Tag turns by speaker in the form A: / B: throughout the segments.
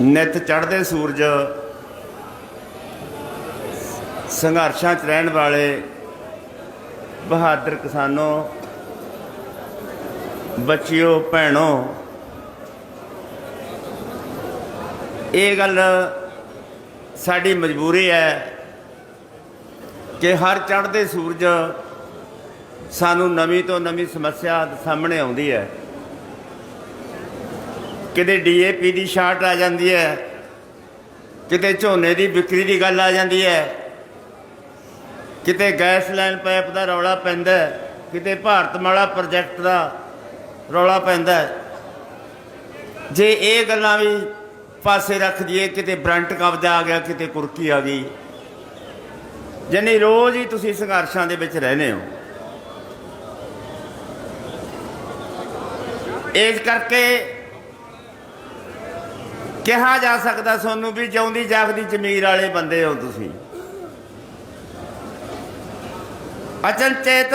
A: ਨਿਤ ਚੜ੍ਹਦੇ ਸੂਰਜ, ਸੰਘਰਸ਼ਾਂ 'ਚ ਰਹਿਣ ਵਾਲੇ ਬਹਾਦਰ ਕਿਸਾਨੋ, ਬੱਚਿਓ, ਭੈਣੋ, ਇਹ ਗੱਲ ਸਾਡੀ ਮਜਬੂਰੀ ਹੈ ਕਿ ਹਰ ਚੜ੍ਹਦੇ ਸੂਰਜ ਸਾਨੂੰ ਨਵੀਂ ਤੋਂ ਨਵੀਂ ਸਮੱਸਿਆ ਸਾਹਮਣੇ ਆਉਂਦੀ ਹੈ। ਕਿਤੇ ਡੀਏਪੀ ਦੀ ਸ਼ਾਰਟ ਆ ਜਾਂਦੀ ਹੈ, ਕਿਤੇ ਝੋਨੇ ਦੀ ਵਿਕਰੀ ਦੀ ਗੱਲ ਆ ਜਾਂਦੀ ਹੈ, ਕਿਤੇ ਗੈਸ ਲਾਈਨ ਪਾਈਪ ਦਾ ਰੌਲਾ ਪੈਂਦਾ ਕਿਤੇ ਭਾਰਤਮਾਲਾ ਪ੍ਰੋਜੈਕਟ ਦਾ ਰੌਲਾ ਪੈਂਦਾ ਜੇ ਇਹ ਗੱਲਾਂ ਵੀ ਪਾਸੇ ਰੱਖ ਦਈਏ, ਕਿਤੇ ਬਰੰਟ ਕਬਜ਼ਾ ਆ ਗਿਆ, ਕਿਤੇ ਕੁਰਕੀ ਆ ਗਈ ਜਾਨੀ ਰੋਜ਼ ਹੀ ਤੁਸੀਂ ਸੰਘਰਸ਼ਾਂ ਦੇ ਵਿੱਚ ਰਹਿੰਦੇ ਹੋ। ਇਸ ਕਰਕੇ ਕਿਹਾ ਜਾ ਸਕਦਾ ਤੁਹਾਨੂੰ ਵੀ ਜਿਉਂਦੀ ਜਾਗਦੀ ਜ਼ਮੀਰ ਵਾਲੇ ਬੰਦੇ ਹੋ ਤੁਸੀਂ। ਅਚਨਚੇਤ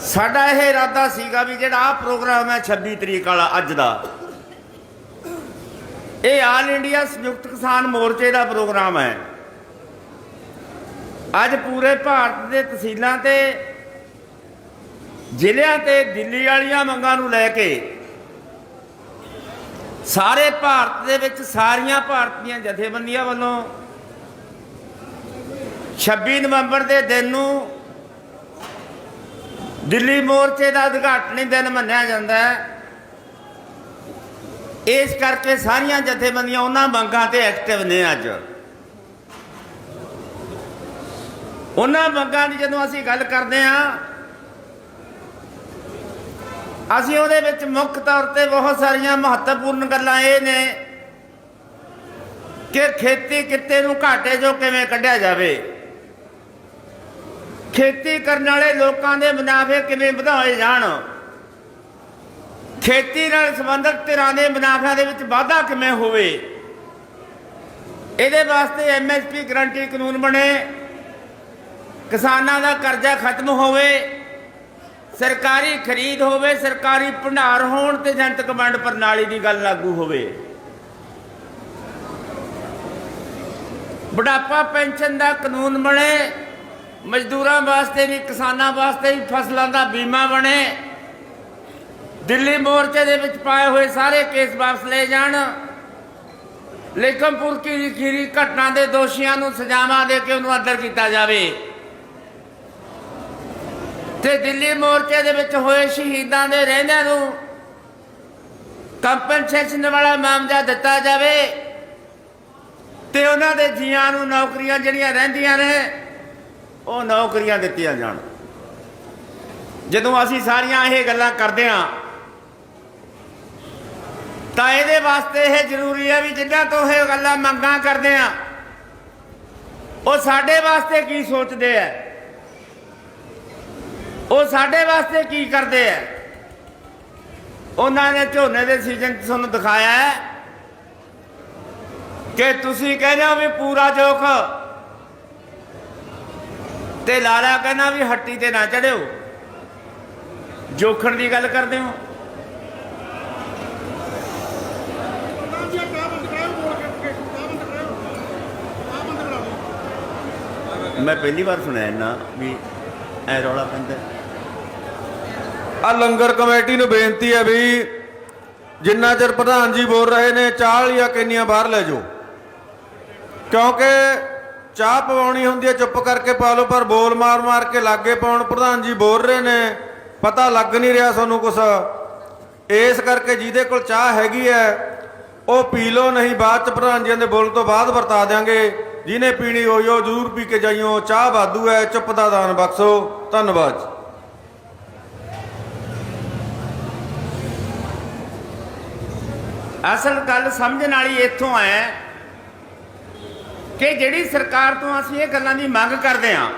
A: ਸਾਡਾ ਇਹ ਇਰਾਦਾ ਸੀਗਾ ਵੀ ਜਿਹੜਾ ਆ ਪ੍ਰੋਗਰਾਮ ਹੈ 26 ਤਰੀਕ ਵਾਲਾ, ਅੱਜ ਦਾ। ਇਹ ਆਲ ਇੰਡੀਆ ਸੰਯੁਕਤ ਕਿਸਾਨ ਮੋਰਚੇ ਦਾ ਪ੍ਰੋਗਰਾਮ ਹੈ। ਅੱਜ ਪੂਰੇ ਭਾਰਤ ਦੇ ਤਹਿਸੀਲਾਂ ਤੇ ਜ਼ਿਲ੍ਹਿਆਂ ਤੇ ਦਿੱਲੀ ਵਾਲੀਆਂ ਮੰਗਾਂ ਨੂੰ ਲੈ ਕੇ ਸਾਰੇ ਭਾਰਤ ਦੇ ਵਿੱਚ ਸਾਰੀਆਂ ਭਾਰਤੀਆਂ ਜਥੇਬੰਦੀਆਂ ਵੱਲੋਂ 26 ਨਵੰਬਰ ਦੇ ਦਿਨ ਨੂੰ ਦਿੱਲੀ ਮੋਰਚੇ ਦਾ ਉਦਘਾਟਨੀ ਦਿਨ ਮੰਨਿਆ ਜਾਂਦਾ ਹੈ। ਇਸ ਕਰਕੇ ਸਾਰੀਆਂ ਜਥੇਬੰਦੀਆਂ ਉਹਨਾਂ ਮੰਗਾਂ ਤੇ ਐਕਟਿਵ ਨੇ ਅੱਜ। ਉਹਨਾਂ ਮੰਗਾਂ ਦੀ ਜਦੋਂ ਅਸੀਂ ਗੱਲ ਕਰਦੇ ਹਾਂ ਅਸੀਂ ਉਹਦੇ ਵਿੱਚ ਮੁੱਖ ਤੌਰ ਤੇ ਬਹੁਤ ਸਾਰੀਆਂ ਮਹੱਤਵਪੂਰਨ ਗੱਲਾਂ ਇਹ ਨੇ ਕਿ ਖੇਤੀ ਕਿੱਤੇ ਨੂੰ ਘਾਟੇ ਜੋ ਕਿਵੇਂ ਕੱਢਿਆ ਜਾਵੇ। ਖੇਤੀ ਕਰਨ ਵਾਲੇ ਲੋਕਾਂ ਦੇ ਮੁਨਾਫੇ ਕਿਵੇਂ ਵਧਾਏ ਜਾਣ। ਖੇਤੀ ਨਾਲ ਸੰਬੰਧਿਤ ਧਿਰਾਂ ਦੇ ਮੁਨਾਫਿਆਂ ਦੇ ਵਿੱਚ ਵਾਧਾ ਕਿਵੇਂ ਹੋਵੇ। ਇਹਦੇ ਵਾਸਤੇ ਐਮਐਸਪੀ ਗਰੰਟੀ ਕਾਨੂੰਨ ਬਣੇ। ਕਿਸਾਨਾਂ ਦਾ ਕਰਜ਼ਾ ਖਤਮ ਹੋਵੇ। ਸਰਕਾਰੀ ਖਰੀਦ ਹੋਵੇ, ਸਰਕਾਰੀ ਭੰਡਾਰ ਹੋਣ ਤੇ ਜਨਤਕ ਵੰਡ ਪ੍ਰਣਾਲੀ ਦੀ ਗੱਲ ਲਾਗੂ ਹੋਵੇ। ਬੁਢਾਪਾ ਪੈਨਸ਼ਨ ਦਾ ਕਾਨੂੰਨ ਬਣੇ, ਮਜ਼ਦੂਰਾਂ ਵਾਸਤੇ ਵੀ, ਕਿਸਾਨਾਂ ਵਾਸਤੇ ਵੀ, ਫਸਲਾਂ ਦਾ ਬੀਮਾ ਬਣੇ। ਦਿੱਲੀ ਮੋਰਚੇ ਦੇ ਵਿੱਚ ਪਾਏ ਹੋਏ ਸਾਰੇ ਕੇਸ ਵਾਪਸ ਲਏ ਜਾਣ। ਲੇਖਮਪੁਰ ਕੀ ਖੀਰੀ ਘਟਨਾ ਦੇ ਦੋਸ਼ੀਆਂ ਨੂੰ ਸਜ਼ਾਵਾਂ ਦੇ ਕੇ ਉਹਨੂੰ ਅੰਦਰ ਕੀਤਾ ਜਾਵੇ। ਤੇ ਦਿੱਲੀ ਮੋਰਚੇ ਦੇ ਵਿੱਚ ਹੋਏ ਸ਼ਹੀਦਾਂ ਦੇ ਰਹਿੰਦਿਆਂ ਨੂੰ ਕੰਪਨਸੇਸ਼ਨ ਵਾਲਾ ਮਾਮਲਾ ਦਿੱਤਾ ਜਾਵੇ ਤੇ ਉਹਨਾਂ ਦੇ ਜੀਆਂ ਨੂੰ ਨੌਕਰੀਆਂ ਜਿਹੜੀਆਂ ਰਹਿੰਦੀਆਂ ਨੇ, ਉਹ ਨੌਕਰੀਆਂ ਦਿੱਤੀਆਂ ਜਾਣ। ਜਦੋਂ ਅਸੀਂ ਸਾਰੀਆਂ ਇਹ ਗੱਲਾਂ ਕਰਦੇ ਹਾਂ, ਤਾਂ ਇਹਦੇ ਵਾਸਤੇ ਇਹ ਜ਼ਰੂਰੀ ਹੈ ਵੀ ਜਿੰਨਾਂ ਤੋਂ ਇਹ ਗੱਲਾਂ ਮੰਗਾਂ ਕਰਦੇ ਆ ਉਹ ਸਾਡੇ ਵਾਸਤੇ ਕੀ ਸੋਚਦੇ ਆ? ਉਹ ਸਾਡੇ ਵਾਸਤੇ ਕੀ ਕਰਦੇ ਆ ਉਹਨਾਂ ਨੇ ਝੋਨੇ ਦੇ ਸੀਜ਼ਨ 'ਚ ਤੁਹਾਨੂੰ ਦਿਖਾਇਆ ਹੈ ਕਿ ਤੁਸੀਂ ਕਹਿੰਦੇ ਹੋ ਵੀ ਪੂਰਾ ਜੋਖ। ਤੇ ਲਾਲਾ ਕਹਿੰਦਾ ਵੀ ਹੱਟੀ ਤੇ ਨਾ ਚੜਿਓ। ਜੋਖਣ ਦੀ ਗੱਲ ਕਰਦੇ ਹੋ? ਮੈਂ ਪਹਿਲੀ ਵਾਰ ਸੁਣਿਆ ਇਹਨਾਂ ਵੀ ਐ ਰੌਲਾ ਪੈਂਦਾ।
B: ਆ ਲੰਗਰ ਕਮੇਟੀ ਨੂੰ ਬੇਨਤੀ ਹੈ ਵੀ ਜਿੰਨਾ ਚਿਰ ਪ੍ਰਧਾਨ ਜੀ ਬੋਲ ਰਹੇ ਨੇ, ਚਾਹ ਜਾਂ ਕਿੰਨੀਆਂ ਬਾਹਰ ਲੈ ਜਾਓ। ਕਿਉਂਕਿ ਚਾਹ ਪਵਾਉਣੀ ਹੁੰਦੀ ਹੈ, ਚੁੱਪ ਕਰਕੇ ਪਾ ਲਓ, ਪਰ ਬੋਲ ਮਾਰ ਮਾਰ ਕੇ ਲਾਗੇ ਪਾਉਣ ਪ੍ਰਧਾਨ ਜੀ ਬੋਲ ਰਹੇ ਨੇ, ਪਤਾ ਲੱਗ ਨਹੀਂ ਰਿਹਾ ਸਾਨੂੰ ਕੁਛ। ਇਸ ਕਰਕੇ ਜਿਹਦੇ ਕੋਲ ਚਾਹ ਹੈਗੀ ਹੈ, ਉਹ ਪੀ ਲਓ, ਨਹੀਂ ਬਾਅਦ ਚ ਪ੍ਰਧਾਨ ਜੀ ਦੇ ਬੋਲ ਤੋਂ ਬਾਅਦ ਵਰਤਾ ਦਿਆਂਗੇ। ਜਿਹਨੇ ਪੀਣੀ ਹੋਈ, ਉਹ ਜ਼ਰੂਰ ਪੀ ਕੇ ਜਾਈਓ। ਚਾਹ ਵਾਧੂ ਹੈ, ਚੁੱਪ ਦਾ ਦਾਨ ਬਖਸ਼ੋ। ਧੰਨਵਾਦ
A: ਅਸਲ ਗੱਲ ਸਮਝਣ ਵਾਲੀ ਇੱਥੋਂ ਹੈ ਕਿ ਜਿਹੜੀ ਸਰਕਾਰ ਤੋਂ ਅਸੀਂ ਇਹ ਗੱਲਾਂ ਦੀ ਮੰਗ ਕਰਦੇ ਹਾਂ,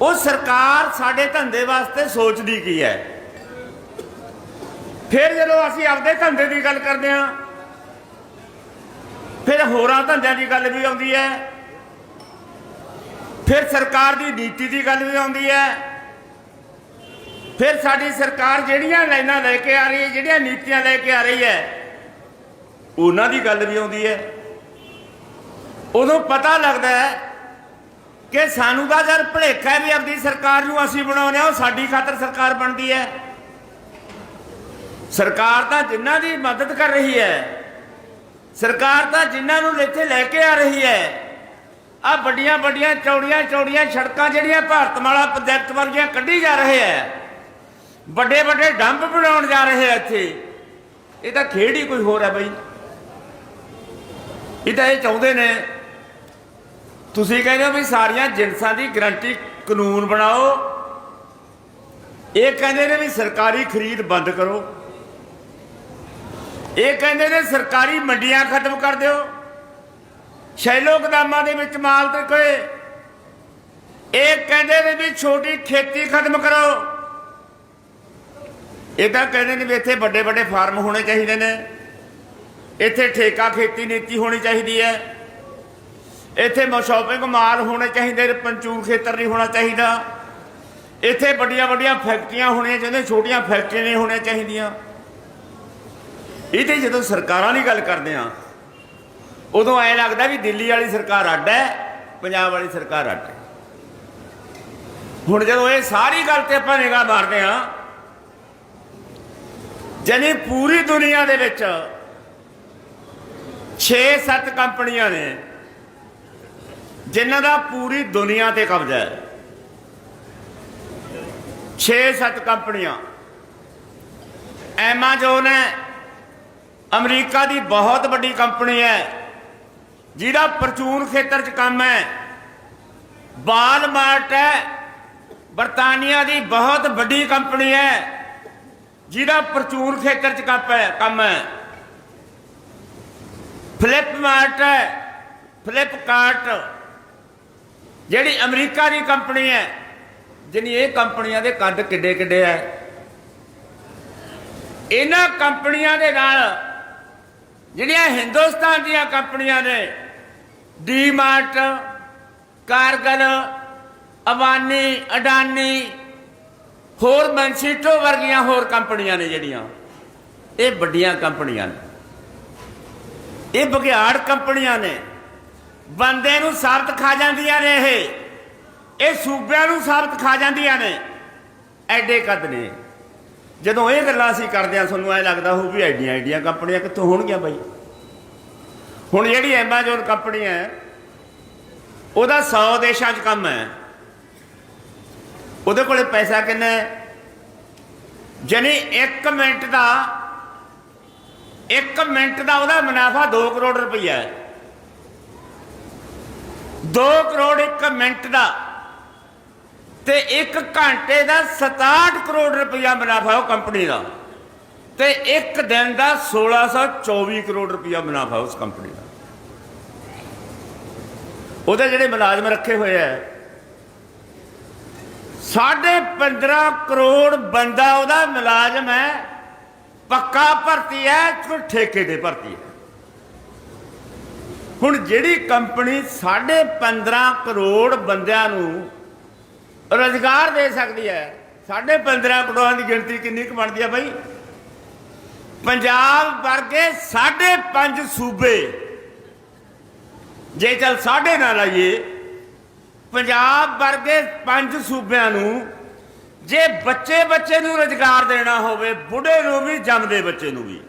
A: ਉਹ ਸਰਕਾਰ ਸਾਡੇ ਧੰਦੇ ਵਾਸਤੇ ਸੋਚਦੀ ਕੀ ਹੈ? ਫਿਰ ਜਦੋਂ ਅਸੀਂ ਆਪਦੇ ਧੰਦੇ ਦੀ ਗੱਲ ਕਰਦੇ ਹਾਂ, ਫਿਰ ਹੋਰਾਂ ਧੰਦਿਆਂ ਦੀ ਗੱਲ ਵੀ ਆਉਂਦੀ ਹੈ, ਫਿਰ ਸਰਕਾਰ ਦੀ ਨੀਤੀ ਦੀ ਗੱਲ ਵੀ ਆਉਂਦੀ ਹੈ। ਫਿਰ ਸਾਡੀ ਸਰਕਾਰ ਜਿਹੜੀਆਂ ਲਾਈਨਾਂ ਲੈ ਕੇ ਆ ਰਹੀ ਹੈ, ਜਿਹੜੀਆਂ ਨੀਤੀਆਂ ਲੈ ਕੇ ਆ ਰਹੀ ਹੈ, ਉਹਨਾਂ ਦੀ ਗੱਲ ਵੀ ਆਉਂਦੀ ਹੈ। ਉਦੋਂ ਪਤਾ ਲੱਗਦਾ ਹੈ ਕਿ ਸਾਨੂੰ ਤਾਂ ਜਦ ਭੁਲੇਖਾ ਹੈ ਵੀ ਆਪਣੀ ਸਰਕਾਰ ਨੂੰ ਅਸੀਂ ਬਣਾਉਂਦੇ ਹਾਂ, ਉਹ ਸਾਡੀ ਖਾਤਰ ਸਰਕਾਰ ਬਣਦੀ ਹੈ। ਸਰਕਾਰ ਤਾਂ ਜਿਨ੍ਹਾਂ ਦੀ ਮਦਦ ਕਰ ਰਹੀ ਹੈ, ਸਰਕਾਰ ਤਾਂ ਜਿਨ੍ਹਾਂ ਨੂੰ ਇੱਥੇ ਲੈ ਕੇ ਆ ਰਹੀ ਹੈ ਆ ਵੱਡੀਆਂ ਵੱਡੀਆਂ ਚੌੜੀਆਂ ਚੌੜੀਆਂ ਸੜਕਾਂ ਜਿਹੜੀਆਂ ਭਾਰਤਮਾਲਾ ਪ੍ਰੋਜੈਕਟ ਵਰਗੀਆਂ ਕੱਢੀ ਜਾ ਰਹੇ ਹੈ ਵੱਡੇ ਵੱਡੇ ਡੰਪ ਬਣਾਉਣ ਜਾ ਰਹੇ ਆ ਇੱਥੇ। ਇਹ ਤਾਂ ਖੇਡ ਹੀ ਕੋਈ ਹੋਰ ਹੈ ਬਈ। ਇਹ ਤਾਂ ਇਹ ਚਾਹੁੰਦੇ ਨੇ। ਤੁਸੀਂ ਕਹਿੰਦੇ ਹੋ ਵੀ ਸਾਰੀਆਂ ਜਿੰਸਾਂ ਦੀ ਗਰੰਟੀ ਕਾਨੂੰਨ ਬਣਾਓ। ਇਹ ਕਹਿੰਦੇ ਨੇ ਵੀ ਸਰਕਾਰੀ ਖਰੀਦ ਬੰਦ ਕਰੋ। ਇਹ ਕਹਿੰਦੇ ਨੇ ਸਰਕਾਰੀ ਮੰਡੀਆਂ ਖਤਮ ਕਰ ਦਿਓ। ਸ਼ੈਲੋ ਗਦਾਮਾਂ ਦੇ ਵਿੱਚ ਮਾਲ ਤੇ ਕੋਈ। ਇਹ ਕਹਿੰਦੇ ਨੇ ਵੀ ਛੋਟੀ ਖੇਤੀ ਖਤਮ ਕਰੋ। ਇਹ ਤਾਂ ਕਹਿੰਦੇ ਨੇ ਵੀ ਇੱਥੇ ਵੱਡੇ ਵੱਡੇ ਫਾਰਮ ਹੋਣੇ ਚਾਹੀਦੇ ਨੇ। ਇੱਥੇ ਠੇਕਾ ਖੇਤੀ ਨੀਤੀ ਹੋਣੀ ਚਾਹੀਦੀ ਹੈ। ਇੱਥੇ ਸ਼ਾਪਿੰਗ ਮਾਲ ਹੋਣੇ ਚਾਹੀਦੇ ਨੇ, ਪੰਚੂਰ ਖੇਤਰ ਨਹੀਂ ਹੋਣਾ ਚਾਹੀਦਾ। ਇੱਥੇ ਵੱਡੀਆਂ ਵੱਡੀਆਂ ਫੈਕਟਰੀਆਂ ਹੋਣੀਆਂ ਚਾਹੀਦੀਆਂ, ਛੋਟੀਆਂ ਫੈਕਟਰੀਆਂ ਨਹੀਂ ਹੋਣੀਆਂ ਚਾਹੀਦੀਆਂ। ਇਹ ਤੇ ਜਦੋਂ ਸਰਕਾਰਾਂ ਦੀ ਗੱਲ ਕਰਦੇ ਆ ਉਦੋਂ ਐ ਲੱਗਦਾ ਵੀ ਦਿੱਲੀ ਵਾਲੀ ਸਰਕਾਰ ਅੱਡ ਹੈ, ਪੰਜਾਬ ਵਾਲੀ ਸਰਕਾਰ ਅੱਡ ਹੈ। ਹੁਣ ਜਦੋਂ ਇਹ ਸਾਰੀ ਗੱਲ ਤੇ ਆਪਾਂ ਨਿਗਾਹ ਮਾਰਦੇ ਆ ਜਾਨੀ ਪੂਰੀ ਦੁਨੀਆ ਦੇ ਵਿੱਚ 6-7 ਕੰਪਨੀਆਂ ਨੇ ਜਿਨ੍ਹਾਂ ਦਾ ਪੂਰੀ ਦੁਨੀਆ ਤੇ ਕਬਜ਼ਾ ਹੈ। 6-7 ਕੰਪਨੀਆਂ। ਐਮਾਜ਼ੋਨ ਹੈ, ਅਮਰੀਕਾ ਦੀ ਬਹੁਤ ਵੱਡੀ ਕੰਪਨੀ ਹੈ, ਜਿਹਦਾ ਪ੍ਰਚੂਨ ਖੇਤਰ 'ਚ ਕੰਮ ਹੈ। ਵਾਲਮਾਰਟ ਹੈ, ਬਰਤਾਨੀਆ ਦੀ ਬਹੁਤ ਵੱਡੀ ਕੰਪਨੀ ਹੈ। ਜਿਹਦਾ ਪ੍ਰਚੂਨ ਖੇਤਰ 'ਚ ਕੰਮ ਹੈ ਕੰਮ ਹੈ। ਫਲਿੱਪਮਾਰਟ ਹੈ ਫਲਿੱਪਕਾਰਟ ਜਿਹੜੀ ਅਮਰੀਕਾ ਦੀ ਕੰਪਨੀ ਹੈ ਜਿਹਨੀ ਇਹ ਕੰਪਨੀਆਂ ਦੇ ਕੱਦ ਕਿੱਡੇ ਕਿੱਡੇ ਹੈ। ਇਹਨਾਂ ਕੰਪਨੀਆਂ ਦੇ ਨਾਲ ਜਿਹੜੀਆਂ ਹਿੰਦੁਸਤਾਨ ਦੀਆਂ ਕੰਪਨੀਆਂ ਨੇ ਡੀਮਾਰਟ ਕਾਰਗਲ, ਅਵਾਨੀ, ਅਡਾਨੀ ਹੋਰ ਮਨਸੀਟੋ ਵਰਗੀਆਂ ਹੋਰ ਕੰਪਨੀਆਂ ਨੇ ਜਿਹੜੀਆਂ। ਇਹ ਵੱਡੀਆਂ ਕੰਪਨੀਆਂ ਨੇ। ਇਹ ਬਗਿਆੜ ਕੰਪਨੀਆਂ ਨੇ। ਬੰਦੇ ਨੂੰ ਸਾਬਤ ਖਾ ਜਾਂਦੀਆਂ ਨੇ ਇਹ। ਇਹ ਸੂਬਿਆਂ ਨੂੰ ਸਾਬਤ ਖਾ ਜਾਂਦੀਆਂ ਨੇ। ਐਡੇ ਕੱਦ ਨੇ। ਜਦੋਂ ਇਹ ਗੱਲਾਂ ਅਸੀਂ ਕਰਦੇ ਆ ਤੁਹਾਨੂੰ ਐ ਲੱਗਦਾ ਹੋ ਵੀ ਐਡੀਆਂ ਐਡੀਆਂ ਕੰਪਨੀਆਂ ਕਿੱਥੋਂ ਹੋਣਗੀਆਂ ਬਾਈ। ਹੁਣ ਜਿਹੜੀ ਐਮਾਜ਼ੋਨ ਕੰਪਨੀ ਹੈ, ਉਹਦਾ 100 ਦੇਸ਼ਾਂ 'ਚ ਕੰਮ ਹੈ। ਉਹਦੇ ਕੋਲੇ ਪੈਸਾ ਕਿੰਨਾ ਹੈ? ਜਾਨੀ 1 ਮਿੰਟ ਦਾ 1 ਮਿੰਟ ਦਾ ਉਹਦਾ ਮੁਨਾਫਾ 2 ਕਰੋੜ ਰੁਪਈਆ ਹੈ। 2 ਕਰੋੜ 1 ਮਿੰਟ ਦਾ ਤੇ 1 ਘੰਟੇ ਦਾ 67 ਕਰੋੜ ਰੁਪਈਆ ਮੁਨਾਫਾ ਉਹ ਕੰਪਨੀ ਦਾ। ਤੇ ਇੱਕ ਦਿਨ ਦਾ 1624 ਕਰੋੜ ਰੁਪਈਆ ਮੁਨਾਫਾ ਉਸ ਕੰਪਨੀ ਦਾ। ਉਹਦੇ ਜਿਹੜੇ ਮੁਲਾਜ਼ਮ ਰੱਖੇ ਹੋਏ ਆ ਸਾਢੇ 15 ਕਰੋੜ ਬੰਦਾ ਉਹਦਾ ਮੁਲਾਜ਼ਮ ਹੈ। ਪੱਕਾ ਭਰਤੀ ਹੈ ਕੋਈ ਠੇਕੇ ਤੇ ਭਰਤੀ ਹੈ। ਹੁਣ ਜਿਹੜੀ ਕੰਪਨੀ ਸਾਢੇ 15 ਕਰੋੜ ਬੰਦਿਆਂ ਨੂੰ ਰੋਜ਼ਗਾਰ ਦੇ ਸਕਦੀ ਹੈ, ਸਾਢੇ 15 ਕਰੋੜਾਂ ਦੀ ਗਿਣਤੀ ਕਿੰਨੀ ਕੁ ਬਣਦੀ ਹੈ ਬਾਈ? ਪੰਜਾਬ ਵਰਗੇ ਸਾਢੇ 5 ਸੂਬੇ, ਜੇ ਚਲ ਸਾਢੇ ਨਾ ਲਾਈਏ ਪੰਜਾਬ ਵਰਗੇ ਪੰਜ ਸੂਬਿਆਂ ਨੂੰ ਜੇ ਬੱਚੇ ਬੱਚੇ ਨੂੰ ਰੋਜ਼ਗਾਰ ਦੇਣਾ ਹੋਵੇ, ਬੁੱਢੇ ਨੂੰ ਵੀ, ਜੰਮਦੇ ਬੱਚੇ ਨੂੰ ਵੀ,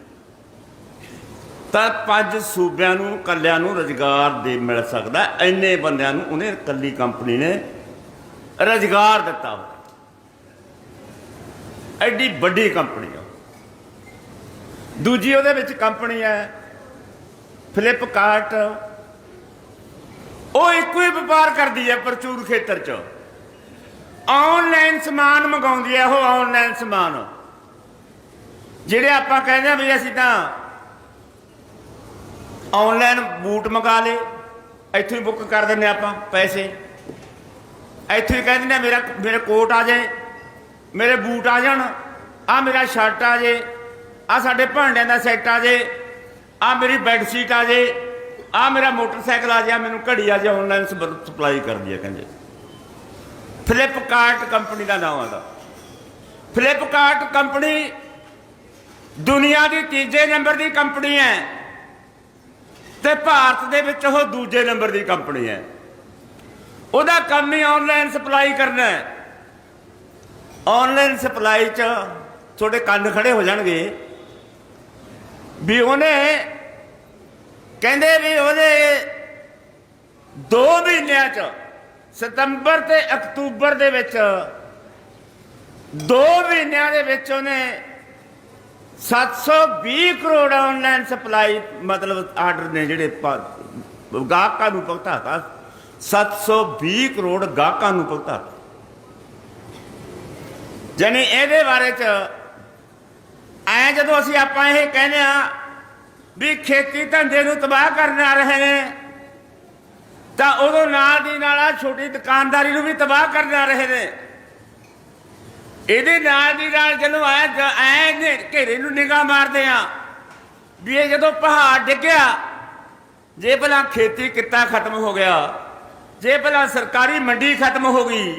A: ਤਾਂ ਪੰਜ ਸੂਬਿਆਂ ਨੂੰ ਕੱਲਿਆਂ ਨੂੰ ਰੋਜ਼ਗਾਰ ਦੇ ਮਿਲ ਸਕਦਾ। ਐਨੇ ਬੰਦਿਆਂ ਨੂੰ ਉਹਨੇ ਕੱਲੀ ਕੰਪਨੀ ਨੇ ਰੋਜ਼ਗਾਰ ਦਿੱਤਾ ਹੋਵੇ। ਐਡੀ ਵੱਡੀ ਕੰਪਨੀ ਆ। ਦੂਜੀ ਉਹਦੇ ਵਿੱਚ ਕੰਪਨੀ ਹੈ, ਫਲਿੱਪਕਾਰਟ ਉਹ ਇੱਕੋ ਹੀ ਵਪਾਰ ਕਰਦੀ ਹੈ ਪ੍ਰਚੂਰ ਖੇਤਰ 'ਚ। ਆਨਲਾਈਨ ਸਮਾਨ ਮੰਗਾਉਂਦੀ ਹੈ, ਉਹ ਆਨਲਾਈਨ ਸਮਾਨ। ਜਿਹੜੇ ਆਪਾਂ ਕਹਿੰਦੇ ਆ ਵੀ ਅਸੀਂ ਤਾਂ ਆਨਲਾਈਨ ਬੂਟ ਮੰਗਾ ਲੇ ਇੱਥੋਂ ਹੀ ਬੁੱਕ ਕਰ ਦਿੰਨੇ ਆਪਾਂ ਪੈਸੇ। ਇੱਥੋਂ ਹੀ ਕਹਿੰਦੇ ਨੇ ਮੇਰਾ, ਮੇਰੇ ਕੋਟ ਆ ਜਾਏ, ਮੇਰੇ ਬੂਟ ਆ ਜਾਣ, ਆ ਮੇਰਾ ਸ਼ਰਟ ਆ ਜੇ ਆ ਸਾਡੇ ਭਾਂਡਿਆਂ ਦਾ ਸੈੱਟ ਆ ਜੇ ਆ ਮੇਰੀ ਬੈੱਡ ਸ਼ੀਟ ਆ ਜੇ ਆ ਮੇਰਾ ਮੋਟਰਸਾਈਕਲ ਆ ਜਾ ਮੈਨੂੰ ਘੜੀ ਆ ਜਾ ਆਨਲਾਈਨ ਸਪਲਾਈ ਕਰਦੀ ਹੈ ਕਹਿੰਦੇ। ਫਲਿੱਪਕਾਰਟ ਕੰਪਨੀ ਦਾ ਨਾਮ ਆਦਾ ਫਲਿੱਪਕਾਰਟ ਕੰਪਨੀ ਦੁਨੀਆ ਦੀ ਤੀਜੇ ਨੰਬਰ ਦੀ ਕੰਪਨੀ ਹੈ ਤੇ ਭਾਰਤ ਦੇ ਵਿੱਚ ਉਹ ਦੂਜੇ ਨੰਬਰ ਦੀ ਕੰਪਨੀ ਹੈ। ਉਹਦਾ ਕੰਮ ਹੀ ਆਨਲਾਈਨ ਸਪਲਾਈ ਕਰਨਾ ਹੈ। ਆਨਲਾਈਨ ਸਪਲਾਈ ਚ ਤੁਹਾਡੇ ਕੰਨ ਖੜੇ ਹੋ ਜਾਣਗੇ ਵੀ ਉਹਨੇ ਕਹਿੰਦੇ ਵੀ ਉਹਦੇ 2 ਮਹੀਨਿਆਂ ਚ, ਸਤੰਬਰ ਤੇ ਅਕਤੂਬਰ ਦੇ ਵਿੱਚ 2 ਮਹੀਨਿਆਂ ਦੇ ਵਿੱਚ ਉਹਨੇ 720 ਕਰੋੜ ਆਨਲਾਈਨ ਸਪਲਾਈ ਮਤਲਬ ਆਰਡਰ ਨੇ ਜਿਹੜੇ ਗਾਹਕਾਂ ਨੂੰ ਭੁਗਤਾਤਾ 720 ਕਰੋੜ ਗਾਹਕਾਂ ਨੂੰ ਭੁਗਤਾਤਾ ਜਾਨੀ ਇਹਦੇ ਬਾਰੇ ਚ ਐ ਜਦੋਂ ਅਸੀਂ ਆਪਾਂ ਇਹ ਕਹਿੰਦੇ ਆ ਵੀ ਖੇਤੀ ਧੰਦੇ ਨੂੰ ਤਬਾਹ ਕਰਨ ਆ ਰਹੇ ਨੇ, ਤਾਂ ਉਦੋਂ ਨਾਲ ਦੀ ਨਾਲ ਆ ਛੋਟੀ ਦੁਕਾਨਦਾਰੀ ਨੂੰ ਵੀ ਤਬਾਹ ਕਰਨ ਆ ਰਹੇ ਨੇ। ਇਹਦੇ ਨਾਲ ਦੀ ਨਾਲ ਜਦੋਂ ਐ ਐ ਘੇਰੇ ਨੂੰ ਨਿਗਾਹ ਮਾਰਦੇ ਆ, ਵੀ ਇਹ ਜਦੋਂ ਪਹਾੜ ਡਿੱਗਿਆ, ਜੇ ਭਲਾ ਖੇਤੀ ਕਿੱਤਾ ਖਤਮ ਹੋ ਗਿਆ, ਜੇ ਭਲਾ ਸਰਕਾਰੀ ਮੰਡੀ ਖਤਮ ਹੋ ਗਈ,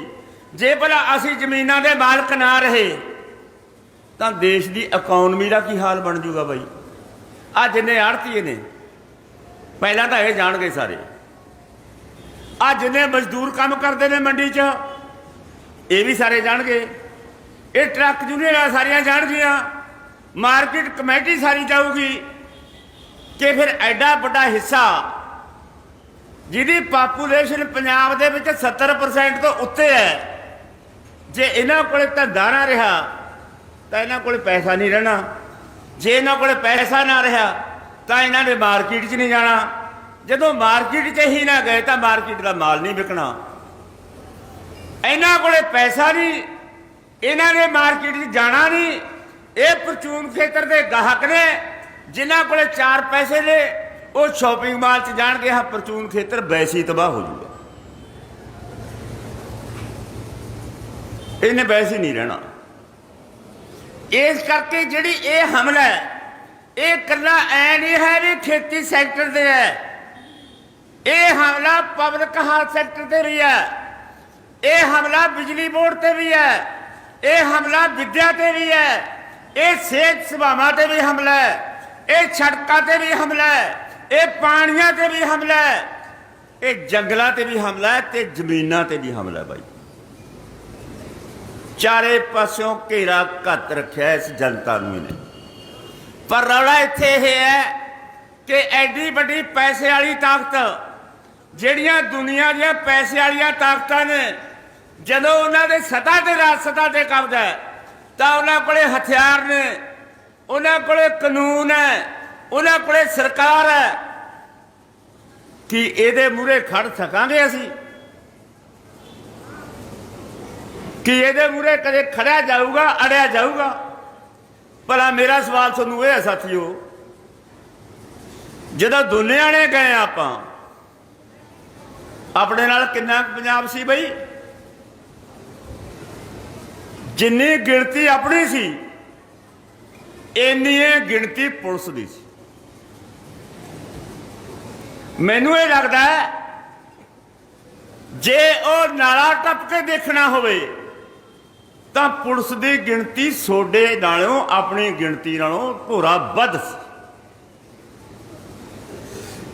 A: ਜੇ ਭਲਾ ਅਸੀਂ ਜ਼ਮੀਨਾਂ ਦੇ ਮਾਲਕ ਨਾ ਰਹੇ, ਤਾਂ ਦੇਸ਼ ਦੀ ਇਕਨੋਮੀ ਦਾ ਕੀ ਹਾਲ ਬਣ ਜਾਊਗਾ ਬਾਈ? ਆ ਜਿੰਨੇ ਆੜਤੀਏ ਨੇ, ਪਹਿਲਾਂ ਤਾਂ ਇਹ ਜਾਣਗੇ ਸਾਰੇ। ਆ ਜਿੰਨੇ ਮਜ਼ਦੂਰ ਕੰਮ ਕਰਦੇ ਨੇ ਮੰਡੀ 'ਚ, ਇਹ ਵੀ ਸਾਰੇ ਜਾਣਗੇ। ਇਹ ਟਰੱਕ ਯੂਨੀਅਨਾਂ ਸਾਰੀਆਂ ਜਾਣਗੀਆਂ। ਮਾਰਕੀਟ ਕਮੇਟੀ ਸਾਰੀ ਜਾਊਗੀ ਕਿ ਫਿਰ ਐਡਾ ਵੱਡਾ ਹਿੱਸਾ ਜਿਹਦੀ ਪਾਪੂਲੇਸ਼ਨ ਪੰਜਾਬ ਦੇ ਵਿੱਚ 70% ਤੋਂ ਉੱਤੇ ਹੈ, ਜੇ ਇਹਨਾਂ ਕੋਲੇ ਧੰਦਾ ਨਾ ਰਿਹਾ, ਤਾਂ ਇਹਨਾਂ ਕੋਲੇ ਪੈਸਾ ਨਹੀਂ ਰਹਿਣਾ। ਜੇ ਇਹਨਾਂ ਕੋਲੇ ਪੈਸਾ ਨਾ ਰਿਹਾ, ਤਾਂ ਇਹਨਾਂ ਨੇ ਮਾਰਕੀਟ 'ਚ ਨਹੀਂ ਜਾਣਾ। ਜਦੋਂ ਮਾਰਕੀਟ 'ਚ ਹੀ ਨਾ ਗਏ, ਤਾਂ ਮਾਰਕੀਟ ਦਾ ਮਾਲ ਨਹੀਂ ਵਿਕਣਾ। ਇਹਨਾਂ ਕੋਲੇ ਪੈਸਾ ਨਹੀਂ, ਇਹਨਾਂ ਨੇ ਮਾਰਕੀਟ 'ਚ ਜਾਣਾ ਨਹੀਂ। ਇਹ ਪ੍ਰਚੂਨ ਖੇਤਰ ਦੇ ਗਾਹਕ ਨੇ, ਜਿਨ੍ਹਾਂ ਕੋਲੇ ਚਾਰ ਪੈਸੇ ਨੇ, ਉਹ ਸ਼ਾਪਿੰਗ ਮਾਲ 'ਚ ਜਾਣਗੇ, ਹਾਂ, ਪ੍ਰਚੂਨ ਖੇਤਰ ਵੈਸੇ ਤਬਾਹ ਹੋ ਜੂਗਾ। ਇਹਨੇ ਵੈਸੇ ਨਹੀਂ ਰਹਿਣਾ। ਇਸ ਕਰਕੇ ਜਿਹੜੀ ਇਹ ਹਮਲਾ ਹੈ, ਇਹ ਕੱਲਾ ਐ ਨਹੀਂ ਹੈ ਵੀ ਖੇਤੀ ਸੈਕਟਰ ਤੇ ਹੈ। ਇਹ ਹਮਲਾ ਪਬਲਿਕ ਹਾਲ ਸੈਕਟਰ ਤੇ ਵੀ ਹੈ। ਇਹ ਹਮਲਾ ਬਿਜਲੀ ਬੋਰਡ ਤੇ ਵੀ ਹੈ। ਇਹ ਹਮਲਾ ਵਿਦਿਆ ਤੇ ਵੀ ਹੈ। ਇਹ ਸਿਹਤ ਸੇਵਾਵਾਂ ਤੇ ਵੀ ਹਮਲਾ ਹੈ। ਇਹ ਸੜਕਾਂ ਤੇ ਵੀ ਹਮਲਾ ਹੈ। ਇਹ ਪਾਣੀਆਂ ਤੇ ਵੀ ਹਮਲਾ ਹੈ। ਇਹ ਜੰਗਲਾਂ ਤੇ ਵੀ ਹਮਲਾ ਹੈ ਤੇ ਜ਼ਮੀਨਾਂ ਤੇ ਵੀ ਹਮਲਾ ਹੈ ਬਾਈ। ਚਾਰੇ ਪਾਸਿਓਂ ਘੇਰਾ ਘੱਟ ਰੱਖਿਆ ਇਸ ਜਨਤਾ ਨੂੰ ਇਹਨੇ। ਪਰ ਰੌਲਾ ਇੱਥੇ ਇਹ ਹੈ ਕਿ ਐਡੀ ਵੱਡੀ ਪੈਸੇ ਵਾਲੀ ਤਾਕਤ, ਜਿਹੜੀਆਂ ਦੁਨੀਆ ਦੀਆਂ ਪੈਸੇ ਵਾਲੀਆਂ ਤਾਕਤਾਂ ਨੇ, ਜਦੋਂ ਉਹਨਾਂ ਦੇ ਸਤਾ ਤੇ ਰਾਜ ਸਤਾ ਤੇ ਕਬਜ਼ਾ ਹੈ, ਤਾਂ ਉਹਨਾਂ ਕੋਲੇ ਹਥਿਆਰ ਨੇ, ਉਹਨਾਂ ਕੋਲੇ ਕਾਨੂੰਨ ਹੈ, ਉਹਨਾਂ ਕੋਲੇ ਸਰਕਾਰ ਹੈ, ਕਿ ਇਹਦੇ ਮੂਹਰੇ ਖੜ ਸਕਾਂਗੇ ਅਸੀਂ। ਕਿ ਇਹਦੇ ਮੂਹਰੇ ਕਦੇ ਖੜਿਆ ਜਾਊਗਾ, ਅੜਿਆ ਜਾਊਗਾ। ਭਲਾ ਮੇਰਾ ਸਵਾਲ ਤੁਹਾਨੂੰ ਇਹ ਹੈ ਸਾਥੀਓ, ਜਦੋਂ ਦੁਨੀਆ ਨੇ ਗਏ ਆਪਾਂ, ਆਪਣੇ ਨਾਲ ਕਿੰਨਾ ਕੁ ਪੰਜਾਬ ਸੀ ਬਈ? ਜਿੰਨੀ ਗਿਣਤੀ ਆਪਣੀ ਸੀ, ਇੰਨੀ ਗਿਣਤੀ ਪੁਲਿਸ ਦੀ ਸੀ। ਮੈਨੂੰ ਇਹ ਲੱਗਦਾ ਜੇ ਉਹ ਨਾਲਾ ਟੱਪ ਕੇ ਦੇਖਣਾ ਹੋਵੇ ਤਾਂ ਪੁਲਿਸ ਦੀ ਗਿਣਤੀ ਸੋਡੇ ਨਾਲੋਂ, ਆਪਣੀ ਗਿਣਤੀ ਨਾਲੋਂ ਭੋਰਾ ਵੱਧ ਸੀ।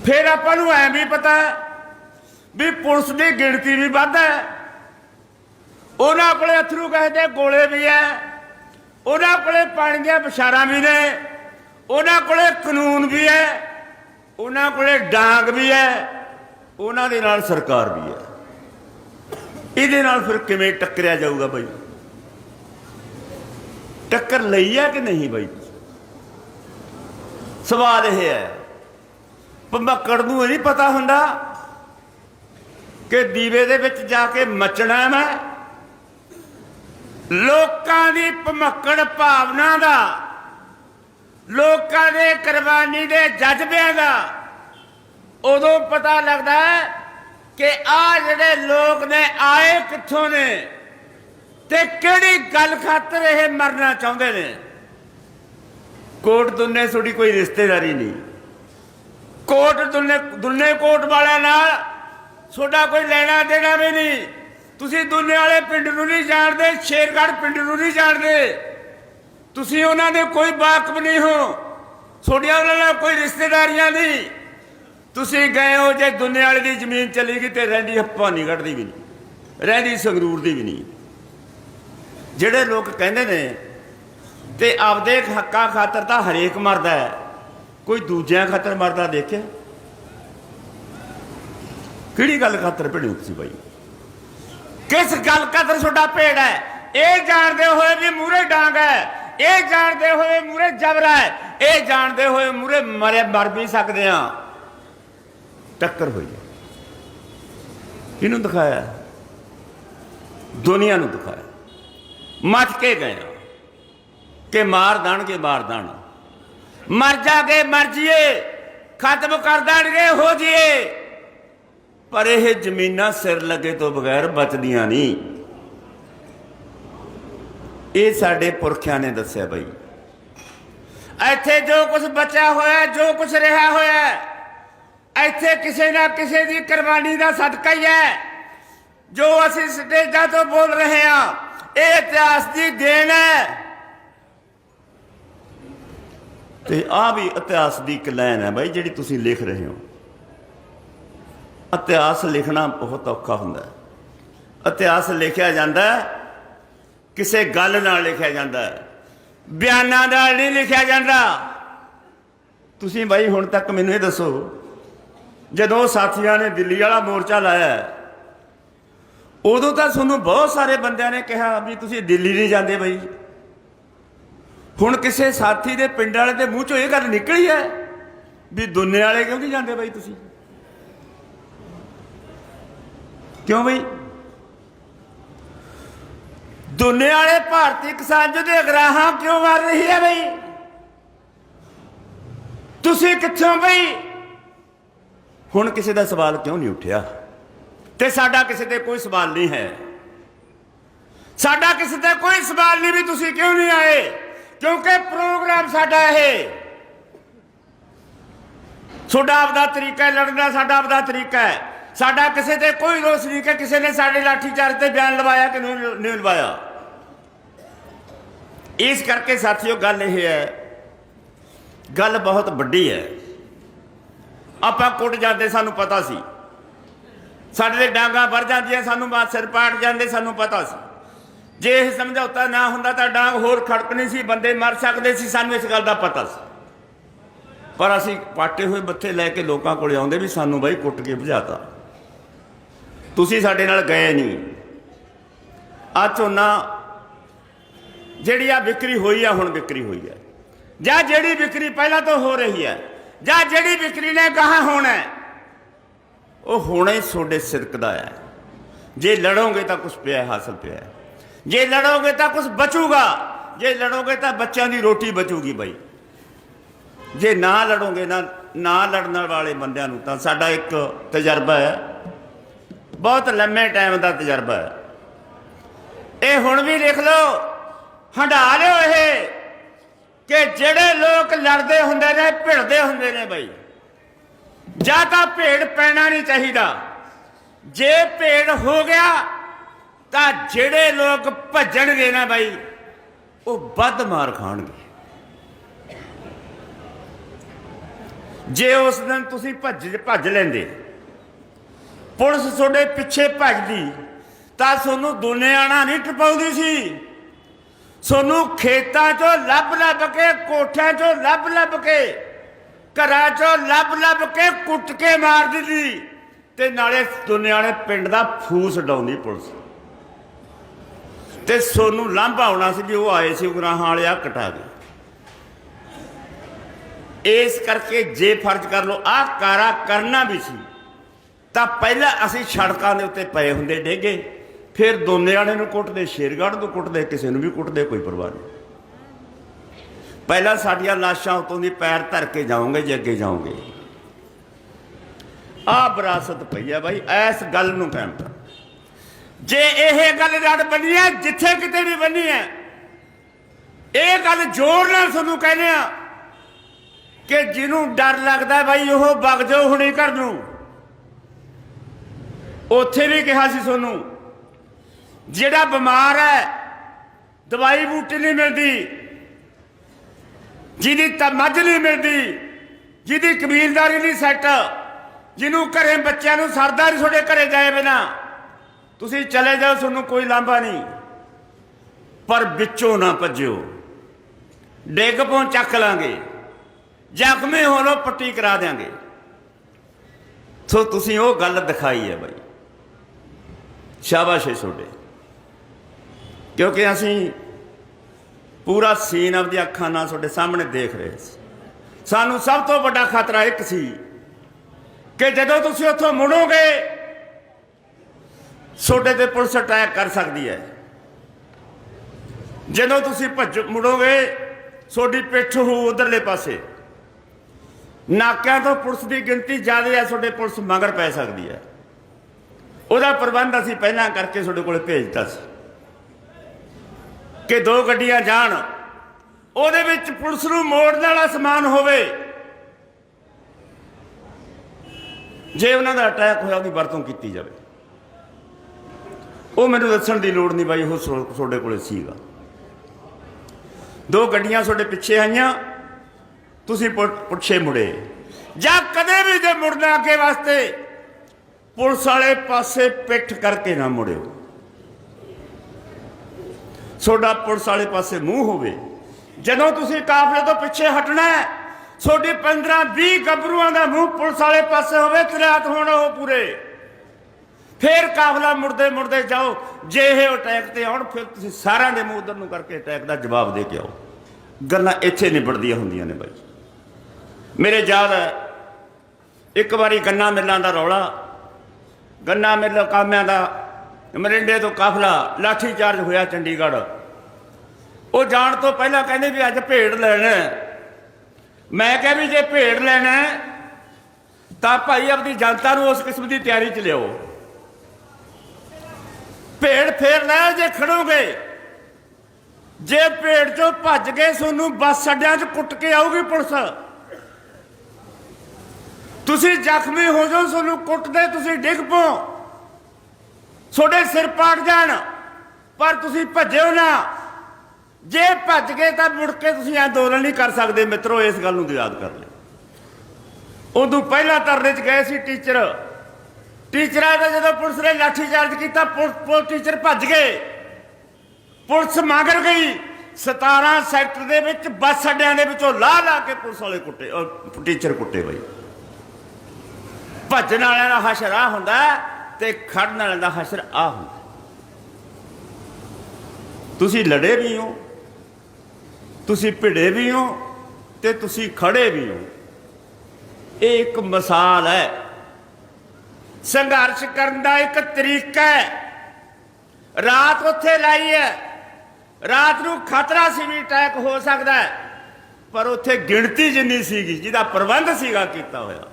A: ਫਿਰ ਆਪਾਂ ਨੂੰ ਐ ਵੀ ਪਤਾ ਵੀ ਪੁਲਿਸ ਦੀ ਗਿਣਤੀ ਵੀ ਵੱਧ ਹੈ। ਉਹਨਾਂ ਕੋਲੇ ਅਥਰੂ ਕਹਿੰਦੇ ਗੋਲੇ ਵੀ ਹੈ। ਉਹਨਾਂ ਕੋਲੇ ਪਾਣੀ ਦੀਆਂ ਬਸ਼ਾਰਾਂ ਵੀ ਨੇ। ਉਹਨਾਂ ਕੋਲੇ ਕਾਨੂੰਨ ਵੀ ਹੈ। ਉਹਨਾਂ ਕੋਲੇ ਡਾਂਗ ਵੀ ਹੈ। ਉਹਨਾਂ ਦੇ ਨਾਲ ਸਰਕਾਰ ਵੀ ਹੈ। ਇਹਦੇ ਨਾਲ ਫਿਰ ਕਿਵੇਂ ਟੱਕਰਿਆ ਜਾਊਗਾ ਬਾਈ? ਟੱਕਰ ਲਈ ਹੈ ਕਿ ਨਹੀਂ ਬਾਈ? ਸਵਾਲ ਇਹ ਹੈ ਭੰਬਕੜ ਨੂੰ ਇਹ ਨਹੀਂ ਪਤਾ ਹੁੰਦਾ ਕਿ ਦੀਵੇ ਦੇ ਵਿੱਚ ਜਾ ਕੇ ਮਚਣਾ ਹੈ ਮੈਂ। ਲੋਕਾਂ ਦੀ ਭਮੱਕੜ ਭਾਵਨਾ ਦਾ, ਲੋਕਾਂ ਦੇ ਕੁਰਬਾਨੀ ਦੇ ਜਜ਼ਬਿਆਂ ਦਾ ਉਦੋਂ ਪਤਾ ਲੱਗਦਾ ਕਿ ਆ ਜਿਹੜੇ ਲੋਕ ਨੇ, ਆਏ ਕਿੱਥੋਂ ਨੇ? ਤੇ ਕਿਹੜੀ ਗੱਲ ਖਾਤਰ ਇਹ ਮਰਨਾ ਚਾਹੁੰਦੇ ਨੇ? ਕੋਟ ਦੁੰਨੇ ਤੁਹਾਡੀ ਕੋਈ ਰਿਸ਼ਤੇਦਾਰੀ ਨਹੀਂ। ਕੋਟ ਦੁੰਨੇ ਦੁੰਨੇ ਕੋਟ ਵਾਲਿਆਂ ਨਾਲ ਤੁਹਾਡਾ ਕੋਈ ਲੈਣਾ ਦੇਣਾ ਵੀ ਨਹੀਂ। ਤੁਸੀਂ ਦੁਨੀਆ ਵਾਲੇ ਪਿੰਡ ਨੂੰ ਨਹੀਂ ਜਾਣਦੇ, ਸ਼ੇਰਗੜ੍ਹ ਪਿੰਡ ਨੂੰ ਨਹੀਂ ਜਾਣਦੇ। ਤੁਸੀਂ ਉਹਨਾਂ ਦੇ ਕੋਈ ਵਾਕਫ ਨਹੀਂ ਹੋ। ਤੁਹਾਡੀਆਂ ਉਹਨਾਂ ਨਾਲ ਕੋਈ ਰਿਸ਼ਤੇਦਾਰੀਆਂ ਨਹੀਂ। ਤੁਸੀਂ ਗਏ ਹੋ ਜੇ ਦੁਨੀਆ ਵਾਲੇ ਦੀ ਜ਼ਮੀਨ ਚਲੀ ਗਈ ਤੇ ਰਹਿੰਦੀ ਭਵਾਨੀਗੜ੍ਹ ਦੀ ਵੀ ਨਹੀਂ। ਰਹਿੰਦੀ ਸੰਗਰੂਰ ਦੀ ਵੀ ਨਹੀਂ। ਜਿਹੜੇ ਲੋਕ ਕਹਿੰਦੇ ਨੇ ਤੇ ਆਪਦੇ ਹੱਕਾਂ ਖਾਤਰ ਤਾਂ ਹਰੇਕ ਮਰਦਾ ਹੈ, ਕੋਈ ਦੂਜਿਆਂ ਖਾਤਰ ਮਰਦਾ ਦੇਖਿਆ? ਕਿਹੜੀ ਗੱਲ ਖਾਤਰ ਭਿੜਿਓ ਤੁਸੀਂ ਬਾਈ? ਕਿਸ ਗੱਲ ਖਾਤਰ ਤੁਹਾਡਾ ਭੇੜ ਹੈ? ਇਹ ਜਾਣਦੇ ਹੋਏ ਵੀ ਮੂਰੇ ਡਾਂਗ ਹੈ, ਇਹ ਜਾਣਦੇ ਹੋਏ ਮੂਰੇ ਜਬਰ ਹੈ, ਇਹ ਜਾਣਦੇ ਹੋਏ ਮੂਰੇ ਮਰੇ ਮਰ ਵੀ ਸਕਦੇ ਆ ਟੱਕਰ ਹੋਈ ਹੈ। ਕਿਹਨੂੰ ਦਿਖਾਇਆ? ਦੁਨੀਆ ਨੂੰ ਦਿਖਾਇਆ। ਮੱਚ ਕੇ ਗਏ ਕਿ ਮਾਰ ਦੇਣਗੇ ਮਾਰ ਦੇਣ। ਮਰ ਜਾਗੇ ਮਰ ਜੀਏ, ਖਤਮ ਕਰ ਦੇਣਗੇ, ਹੋ ਜੀਏ। ਪਰ ਇਹ ਜ਼ਮੀਨਾਂ ਸਿਰ ਲੱਗੇ ਤੋਂ ਬਗੈਰ ਬਚਦੀਆਂ ਨਹੀਂ। ਇਹ ਸਾਡੇ ਪੁਰਖਿਆਂ ਨੇ ਦੱਸਿਆ ਬਈ। ਇੱਥੇ ਜੋ ਕੁਝ ਬਚਿਆ ਹੋਇਆ, ਜੋ ਕੁਝ ਰਿਹਾ ਹੋਇਆ, ਇੱਥੇ ਕਿਸੇ ਨਾ ਕਿਸੇ ਦੀ ਕੁਰਬਾਨੀ ਦਾ ਸਦਕਾ ਹੀ ਹੈ। ਜੋ ਅਸੀਂ ਸਟੇਜਾਂ ਤੋਂ ਬੋਲ ਰਹੇ ਹਾਂ ਇਹ ਇਤਿਹਾਸ ਦੀ ਦੇਣ ਹੈ। ਤੇ ਆ ਵੀ ਇਤਿਹਾਸ ਦੀ ਇੱਕ ਲਾਈਨ ਹੈ ਬਾਈ, ਜਿਹੜੀ ਤੁਸੀਂ ਲਿਖ ਰਹੇ ਹੋ। ਇਤਿਹਾਸ ਲਿਖਣਾ ਬਹੁਤ ਔਖਾ ਹੁੰਦਾ ਹੈ। ਇਤਿਹਾਸ ਲਿਖਿਆ ਜਾਂਦਾ ਕਿਸੇ ਗੱਲ ਨਾਲ ਲਿਖਿਆ ਜਾਂਦਾ ਬਿਆਨਾਂ ਨਾਲ ਨਹੀਂ ਲਿਖਿਆ ਜਾਂਦਾ। ਤੁਸੀਂ ਬਾਈ ਹੁਣ ਤੱਕ ਮੈਨੂੰ ਇਹ ਦੱਸੋ, ਜਦੋਂ ਸਾਥੀਆਂ ਨੇ ਦਿੱਲੀ ਵਾਲਾ ਮੋਰਚਾ ਲਾਇਆ ਉਦੋਂ ਤਾਂ ਤੁਹਾਨੂੰ ਬਹੁਤ ਸਾਰੇ ਬੰਦਿਆਂ ਨੇ ਕਿਹਾ ਵੀ ਤੁਸੀਂ ਦਿੱਲੀ ਨਹੀਂ ਜਾਂਦੇ ਬਾਈ। ਹੁਣ ਕਿਸੇ ਸਾਥੀ ਦੇ ਪਿੰਡ ਵਾਲੇ ਦੇ ਮੂੰਹ ਚੋਂ ਇਹ ਗੱਲ ਨਿਕਲੀ ਹੈ ਵੀ ਦੁਨੀਆ ਵਾਲੇ ਕਿਉਂ ਨਹੀਂ ਜਾਂਦੇ ਬਾਈ ਤੁਸੀਂ? ਕਿਉਂ ਬਈ? ਦੁਨੀਆ ਵਾਲੇ ਭਾਰਤੀ ਕਿਸਾਨ ਯੁੱਧ ਦੇ ਅਗਰਾਹਾਂ ਕਿਉਂ ਮਾਰ ਰਹੀ ਹੈ ਬਈ? ਤੁਸੀਂ ਕਿੱਥੋਂ ਬਈ? ਹੁਣ ਕਿਸੇ ਦਾ ਸਵਾਲ ਕਿਉਂ ਨਹੀਂ ਉੱਠਿਆ? ਤੇ ਸਾਡਾ ਕਿਸੇ ਤੇ ਕੋਈ ਸਵਾਲ ਨਹੀਂ ਹੈ। ਸਾਡਾ ਕਿਸੇ ਤੇ ਕੋਈ ਸਵਾਲ ਨਹੀਂ ਵੀ ਤੁਸੀਂ ਕਿਉਂ ਨਹੀਂ ਆਏ? ਕਿਉਂਕਿ ਪ੍ਰੋਗਰਾਮ ਸਾਡਾ ਇਹ। ਤੁਹਾਡਾ ਆਪਦਾ ਤਰੀਕਾ ਹੈ, ਲੜਨ ਦਾ ਸਾਡਾ ਆਪਦਾ ਤਰੀਕਾ ਹੈ। ਸਾਡਾ ਕਿਸੇ ਤੇ ਕੋਈ ਰੋਸ ਨਹੀਂ ਕਿ ਕਿਸੇ ਨੇ ਸਾਡੇ ਲਾਠੀ ਚਾਰਜ ਤੇ ਬਿਆਨ ਲਵਾਇਆ ਕਿ ਨਹੀਂ ਲਵਾਇਆ। ਇਸ ਕਰਕੇ ਸਾਥੀਓ, ਗੱਲ ਇਹ ਹੈ, ਗੱਲ ਬਹੁਤ ਵੱਡੀ ਹੈ। ਆਪਾਂ ਕੁੱਟ ਜਾਂਦੇ ਸਾਨੂੰ ਪਤਾ ਸੀ। ਸਾਡੇ ਦੇ ਡਾਂਗਾ ਵਰ ਜਾਂਦੀਆਂ ਸਾਨੂੰ ਬਾਤ ਸਿਰ ਪਾੜ ਜਾਂਦੇ ਸਾਨੂੰ ਪਤਾ ਸੀ। ਜੇ ਇਹ ਸਮਝੌਤਾ ਨਾ ਹੁੰਦਾ ਤਾਂ ਡਾਂਗ ਹੋਰ ਖੜਕਣੀ ਸੀ ਬੰਦੇ ਮਰ ਸਕਦੇ ਸੀ ਸਾਨੂੰ ਇਸ ਗੱਲ ਦਾ ਪਤਾ ਸੀ। ਪਰ ਅਸੀਂ ਪਾਟੇ ਹੋਏ ਬੱਥੇ ਲੈ ਕੇ ਲੋਕਾਂ ਕੋਲੇ ਆਉਂਦੇ ਵੀ ਸਾਨੂੰ ਬਾਈ ਕੁੱਟ ਕੇ ਭਜਾਤਾ। ਤੁਸੀਂ ਸਾਡੇ ਨਾਲ ਗਏ ਨਹੀਂ। ਆ ਝੋਨਾ ਜਿਹੜੀ ਆ ਵਿਕਰੀ ਹੋਈ ਆ ਹੁਣ ਵਿਕਰੀ ਹੋਈ ਹੈ ਜਾਂ ਜਿਹੜੀ ਵਿਕਰੀ ਪਹਿਲਾਂ ਤੋਂ ਹੋ ਰਹੀ ਹੈ ਜਾਂ ਜਿਹੜੀ ਵਿਕਰੀ ਨੇ ਕਹਾ ਹੋਣਾ ਹੈ, ਉਹ ਹੁਣੇ ਤੁਹਾਡੇ ਸਿਰਕ ਦਾ ਹੈ। ਜੇ ਲੜੋਗੇ ਤਾਂ ਕੁਝ ਪਿਆ, ਹਾਸਲ ਪਿਆ ਜੇ ਲੜੋਗੇ ਤਾਂ ਕੁਝ ਬਚੂਗਾ। ਜੇ ਲੜੋਗੇ ਤਾਂ ਬੱਚਿਆਂ ਦੀ ਰੋਟੀ ਬਚੂਗੀ ਬਾਈ। ਜੇ ਨਾ ਲੜੋਗੇ ਨਾ ਨਾ ਲੜਨ ਵਾਲੇ ਬੰਦਿਆਂ ਨੂੰ ਤਾਂ ਸਾਡਾ ਇੱਕ ਤਜਰਬਾ ਹੈ। ਬਹੁਤ ਲੰਮੇ ਟਾਈਮ ਦਾ ਤਜਰਬਾ ਹੈ। ਇਹ ਹੁਣ ਵੀ ਲਿਖ ਲਓ, ਹੰਡਾ ਲਿਓ ਇਹ, ਕਿ ਜਿਹੜੇ ਲੋਕ ਲੜਦੇ ਹੁੰਦੇ ਨੇ, ਭਿੜਦੇ ਹੁੰਦੇ ਨੇ ਬਈ। ਜਾਂ ਤਾਂ ਭੇੜ ਪੈਣਾ ਨਹੀਂ ਚਾਹੀਦਾ। ਜੇ ਭੇੜ ਹੋ ਗਿਆ, ਤਾਂ ਜਿਹੜੇ ਲੋਕ ਭੱਜਣਗੇ ਨਾ ਬਾਈ, ਉਹ ਵੱਧ ਮਾਰ ਖਾਣਗੇ। ਜੇ ਉਸ ਦਿਨ ਤੁਸੀਂ ਭੱਜ ਭੱਜ ਲੈਂਦੇ, ਪੁਲਿਸ ਤੁਹਾਡੇ ਪਿੱਛੇ ਭੱਜਦੀ, ਤਾਂ ਤੁਹਾਨੂੰ ਦੁਨੀਆਣਾ ਨਹੀਂ ਟਪਾਉਂਦੀ ਸੀ। ਤੁਹਾਨੂੰ ਖੇਤਾਂ 'ਚੋਂ ਲੱਭ ਲੱਭ ਕੇ, ਕੋਠਿਆਂ 'ਚੋਂ ਲੱਭ ਲੱਭ ਕੇ ਘਰਾਂ 'ਚੋਂ ਲੱਭ ਲੱਭ ਕੇ ਕੁੱਟ ਕੇ ਮਾਰ ਦਿੰਦੀ। ਤੇ ਨਾਲੇ ਦੁਨੀਆਣੇ ਪਿੰਡ ਦਾ ਫੂਸ ਡਾਉਂਦੀ ਪੁਲਿਸ। ਤੇ ਸੋਨੂੰ ਲਾਂਭਾ ਆਉਣਾ ਸੀ ਵੀ ਉਹ ਆਏ ਸੀ ਉਗਰਾਹਾਂ ਵਾਲੇ ਆ, ਕਟਾ ਗਏ ਇਸ ਕਰਕੇ ਜੇ ਫਰਜ਼ ਕਰ ਲਓ, ਆਹ ਕਾਰਾ ਕਰਨਾ ਵੀ ਸੀ। ਤਾਂ ਪਹਿਲਾਂ ਅਸੀਂ ਸੜਕਾਂ ਦੇ ਉੱਤੇ ਪਏ ਹੁੰਦੇ ਡੇਗੇ। ਫਿਰ ਦੋਨੇ ਵਾਲੇ ਨੂੰ ਕੁੱਟਦੇ, ਸ਼ੇਰਗੜ੍ਹ ਨੂੰ ਕੁੱਟਦੇ, ਕਿਸੇ ਨੂੰ ਵੀ ਕੁੱਟਦੇ, ਕੋਈ ਪਰਵਾਹ ਨਹੀਂ। ਪਹਿਲਾਂ ਸਾਡੀਆਂ ਲਾਸ਼ਾਂ ਉਤੋਂ ਦੀ ਪੈਰ ਧਰ ਕੇ ਜਾਓਗੇ, ਜੇ ਅੱਗੇ ਜਾਓਗੇ। ਆਹ ਵਿਰਾਸਤ ਪਈ ਆ ਬਾਈ, ਐਸ ਗੱਲ ਨੂੰ ਕਾਇਮ ਜੇ ਇਹ ਗੱਲ ਰੜ ਬਣੀ ਹੈ ਜਿੱਥੇ ਕਿਤੇ ਵੀ ਬਣੀ ਹੈ ਇਹ ਗੱਲ ਜ਼ੋਰ ਨਾਲ ਤੁਹਾਨੂੰ ਕਹਿੰਦੇ ਆ ਕਿ ਜਿਹਨੂੰ ਡਰ ਲੱਗਦਾ ਬਾਈ, ਉਹ ਵਗ ਜਾਓ ਹੁਣੇ ਘਰ ਨੂੰ। ਉੱਥੇ ਵੀ ਕਿਹਾ ਸੀ ਤੁਹਾਨੂੰ, ਜਿਹੜਾ ਬਿਮਾਰ ਹੈ, ਦਵਾਈ ਬੂਟੀ ਨਹੀਂ ਮਿਲਦੀ ਜਿਹਦੀ ਤਾਂ ਮੱਝ ਨਹੀਂ ਮਿਲਦੀ, ਜਿਹਦੀ ਕਬੀਲਦਾਰੀ ਨਹੀਂ ਸੈੱਟ ਜਿਹਨੂੰ ਘਰੇ ਬੱਚਿਆਂ ਨੂੰ ਸਰਦਾ ਨਹੀਂ ਤੁਹਾਡੇ ਘਰੇ ਜਾਏ ਬਿਨਾ। ਤੁਸੀਂ ਚਲੇ ਜਾਓ, ਤੁਹਾਨੂੰ ਕੋਈ ਲਾਂਭਾ ਨਹੀਂ। ਪਰ ਵਿੱਚੋਂ ਨਾ ਭੱਜਿਓ। ਡਿੱਗ ਪੋਂ ਚੱਕ ਲਾਂਗੇ। ਜ਼ਖਮੇ ਹੋ ਲੋ ਪੱਟੀ ਕਰਾ ਦਿਆਂਗੇ। ਸੋ ਤੁਸੀਂ ਉਹ ਗੱਲ ਦਿਖਾਈ ਹੈ ਬਾਈ। ਸ਼ਾਬਾਸ਼ ਹੈ ਤੁਹਾਡੇ। ਕਿਉਂਕਿ ਅਸੀਂ ਪੂਰਾ ਸੀਨ ਆਪਦੀ ਅੱਖਾਂ ਨਾਲ ਤੁਹਾਡੇ ਸਾਹਮਣੇ ਦੇਖ ਰਹੇ ਸੀ। ਸਾਨੂੰ ਸਭ ਤੋਂ ਵੱਡਾ ਖਤਰਾ ਇੱਕ ਸੀ ਕਿ ਜਦੋਂ ਤੁਸੀਂ ਉੱਥੋਂ ਮੁੜੋਗੇ, ਤੁਹਾਡੇ ਤੇ ਪੁਲਿਸ ਅਟੈਕ ਕਰ ਸਕਦੀ ਹੈ। ਜਦੋਂ ਤੁਸੀਂ ਭੱਜ ਮੁੜੋਗੇ, ਤੁਹਾਡੀ ਪਿੱਠ ਹੋ ਉਧਰਲੇ ਪਾਸੇ। ਨਾਕਿਆਂ ਤੋਂ ਪੁਲਿਸ ਦੀ ਗਿਣਤੀ ਜ਼ਿਆਦਾ ਹੈ, ਤੁਹਾਡੇ ਪੁਲਿਸ ਮਗਰ ਪੈ ਸਕਦੀ ਹੈ। ਉਹਦਾ ਪ੍ਰਬੰਧ ਅਸੀਂ ਪਹਿਲਾਂ ਕਰਕੇ ਤੁਹਾਡੇ ਕੋਲ ਭੇਜਤਾ ਸੀ। ਕਿ ਦੋ ਗੱਡੀਆਂ ਜਾਣ, ਉਹਦੇ ਵਿੱਚ ਪੁਲਿਸ ਨੂੰ ਮੋੜਨ ਵਾਲਾ ਸਮਾਨ ਹੋਵੇ। ਜੇ ਉਹਨਾਂ ਦਾ ਅਟੈਕ ਹੋਇਆ, ਉਹਦੀ ਵਰਤੋਂ ਕੀਤੀ ਜਾਵੇ। ਉਹ ਮੈਨੂੰ ਦੱਸਣ ਦੀ ਲੋੜ ਨਹੀਂ ਬਾਈ, ਉਹ ਤੁਹਾਡੇ ਕੋਲੇ ਸੀਗਾ। ਦੋ ਗੱਡੀਆਂ ਤੁਹਾਡੇ ਪਿੱਛੇ ਆਈਆਂ, ਤੁਸੀਂ ਪੁੱਛੇ ਮੁੜੇ। ਜਾਂ ਕਦੇ ਵੀ ਜੇ ਮੁੜਨਾ ਅੱਗੇ ਵਾਸਤੇ, ਪੁਲਿਸ ਵਾਲੇ ਪਾਸੇ ਪਿੱਠ ਕਰਕੇ ਨਾ ਮੁੜਿਓ। ਤੁਹਾਡਾ ਪੁਲਿਸ ਵਾਲੇ ਪਾਸੇ ਮੂੰਹ ਹੋਵੇ। ਜਦੋਂ ਤੁਸੀਂ ਕਾਫਲੇ ਤੋਂ ਪਿੱਛੇ ਹਟਣਾ ਹੈ, ਤੁਹਾਡੇ 15 20 ਗੱਭਰੂਆਂ ਦਾ ਮੂੰਹ ਪੁਲਿਸ ਵਾਲੇ ਪਾਸੇ ਹੋਵੇ ਤਰਾਤ ਹੋਣ ਉਹ ਪੂਰੇ। ਫੇਰ ਕਾਫਲਾ ਮੁੜਦੇ ਮੁੜਦੇ ਜਾਓ, ਜੇ ਇਹ ਅਟੈਕ ਤੇ ਆਉਣ, ਫਿਰ ਤੁਸੀਂ ਸਾਰਿਆਂ ਦੇ ਮੂੰਹ ਉਧਰ ਨੂੰ ਕਰਕੇ ਅਟੈਕ ਦਾ ਜਵਾਬ ਦੇ ਕੇ ਆਓ। ਗੱਲਾਂ ਇੱਥੇ ਨਿਬੜਦੀਆਂ ਹੁੰਦੀਆਂ ਨੇ ਬਾਈ। ਮੇਰੇ ਯਾਦ ਹੈ ਇੱਕ ਵਾਰੀ ਗੰਨਾ ਮਿੱਲਾਂ ਦਾ ਰੌਲਾ, ਗੰਨਾ ਮਿੱਲ ਕਾਮਿਆਂ ਦਾ ਮਰਿੰਡੇ ਤੋਂ ਕਾਫਲਾ, ਲਾਠੀ ਚਾਰਜ ਹੋਇਆ ਚੰਡੀਗੜ੍ਹ। ਉਹ ਜਾਣ ਤੋਂ ਪਹਿਲਾਂ ਕਹਿੰਦੇ ਵੀ ਅੱਜ ਭੇੜ ਲੈਣਾ। ਮੈਂ ਕਿਹਾ ਵੀ ਜੇ ਭੇੜ ਲੈਣਾ, ਤਾਂ ਭਾਈ ਆਪਣੀ ਜਨਤਾ ਨੂੰ ਉਸ ਕਿਸਮ ਦੀ ਤਿਆਰੀ ਚ ਲਿਓ ਭੇੜ ਫੇਰ ਲੈ ਜੇ ਖੜੋਗੇ। ਜੇ ਭੇੜ ਚੋਂ ਭੱਜ ਗਏ ਤੁਹਾਨੂੰ ਬੱਸ ਅੱਡਿਆਂ 'ਚ ਕੁੱਟ ਕੇ ਆਊਗੀ ਪੁਲਿਸ। ਤੁਸੀਂ ਜ਼ਖਮੀ ਹੋ ਜਾਓ ਤੁਹਾਨੂੰ ਕੁੱਟਦੇ ਤੁਸੀਂ ਡਿੱਗ ਪਓ। ਤੁਹਾਡੇ ਸਿਰ ਪਾੜ ਜਾਣ। ਪਰ ਤੁਸੀਂ ਭੱਜਿਓ ਨਾ। ਜੇ ਭੱਜ ਗਏ ਤਾਂ ਮੁੜ ਕੇ ਤੁਸੀਂ ਅੰਦੋਲਨ ਨਹੀਂ ਕਰ ਸਕਦੇ। ਮਿੱਤਰੋ, ਇਸ ਗੱਲ ਨੂੰ ਯਾਦ ਕਰ ਲਿਓ। ਉਦੋਂ ਪਹਿਲਾਂ ਧਰਨੇ 'ਚ ਗਏ ਸੀ ਟੀਚਰ। ਟੀਚਰਾਂ ਦਾ ਜਦੋਂ ਪੁਲਿਸ ਨੇ ਲਾਠੀ ਚਾਰਜ ਕੀਤਾ ਪੁਲਿਸ ਪੁਲਿਸ ਟੀਚਰ ਭੱਜ ਗਏ। ਪੁਲਿਸ ਮਗਰ ਗਈ। 17 ਸੈਕਟਰ ਦੇ ਵਿੱਚ ਬੱਸ ਅੱਡਿਆਂ ਦੇ ਵਿੱਚੋਂ ਲਾਹ ਲਾ ਕੇ ਪੁਲਿਸ ਵਾਲੇ ਕੁੱਟੇ ਟੀਚਰ ਕੁੱਟੇ ਬਈ। ਭੱਜਣ ਵਾਲਿਆਂ ਦਾ ਹਸ਼ਰ ਆ ਹੁੰਦਾ। ਤੇ ਖੜਨ ਵਾਲਿਆਂ ਦਾ ਹਸ਼ਰ ਆ ਹੁੰਦਾ। ਤੁਸੀਂ ਲੜੇ ਵੀ ਹੋ, ਤੁਸੀਂ ਭਿੜੇ ਵੀ ਹੋ ਤੇ ਤੁਸੀਂ ਖੜੇ ਵੀ ਹੋ। ਇਹ ਇੱਕ ਮਿਸਾਲ ਹੈ। ਸੰਘਰਸ਼ ਕਰਨ ਦਾ ਇੱਕ ਤਰੀਕਾ ਹੈ। ਰਾਤ ਉੱਥੇ ਲਾਈ ਹੈ। ਰਾਤ ਨੂੰ ਖਤਰਾ ਸੀ ਵੀ ਅਟੈਕ ਹੋ ਸਕਦਾ ਹੈ, ਪਰ ਉੱਥੇ ਗਿਣਤੀ ਜਿੰਨੀ ਸੀਗੀ, ਜਿਹਦਾ ਪ੍ਰਬੰਧ ਸੀਗਾ ਕੀਤਾ ਹੋਇਆ,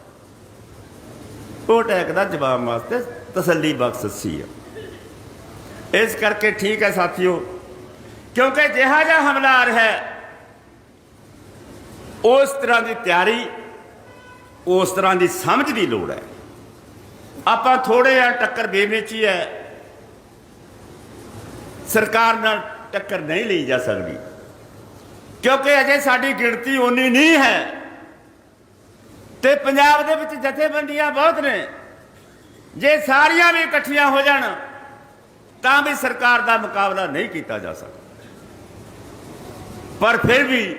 A: ਉਹ ਅਟੈਕ ਦਾ ਜਵਾਬ ਵਾਸਤੇ ਤਸੱਲੀ ਬਖਸ਼ ਸੀ ਇਸ ਕਰਕੇ ਠੀਕ ਹੈ ਸਾਥੀਓ, ਕਿਉਂਕਿ ਜਿਹਾ ਜਿਹਾ ਹਮਲਾਰ ਹੈ, ਉਸ ਤਰ੍ਹਾਂ ਦੀ ਤਿਆਰੀ, ਉਸ ਤਰ੍ਹਾਂ ਦੀ ਸਮਝ ਦੀ ਲੋੜ ਹੈ। ਆਪਾਂ ਥੋੜੇ ਆ ਟੱਕਰ ਬੇਵੇਚੀ ਹੈ, ਸਰਕਾਰ ਨਾਲ ਟੱਕਰ ਨਹੀਂ ਲਈ ਜਾ ਸਕਦੀ। ਕਿਉਂਕਿ ਅਜੇ ਸਾਡੀ ਗਿਣਤੀ ਓਨੀ ਨਹੀਂ ਹੈ ਤੇ ਪੰਜਾਬ ਦੇ ਵਿੱਚ ਜਥੇਬੰਦੀਆਂ ਬਹੁਤ ਨੇ। ਜੇ ਸਾਰੀਆਂ ਵੀ ਇਕੱਠੀਆਂ ਹੋ ਜਾਣ, ਤਾਂ ਵੀ ਸਰਕਾਰ ਦਾ ਮੁਕਾਬਲਾ ਨਹੀਂ ਕੀਤਾ ਜਾ ਸਕਦਾ। ਪਰ ਫਿਰ ਵੀ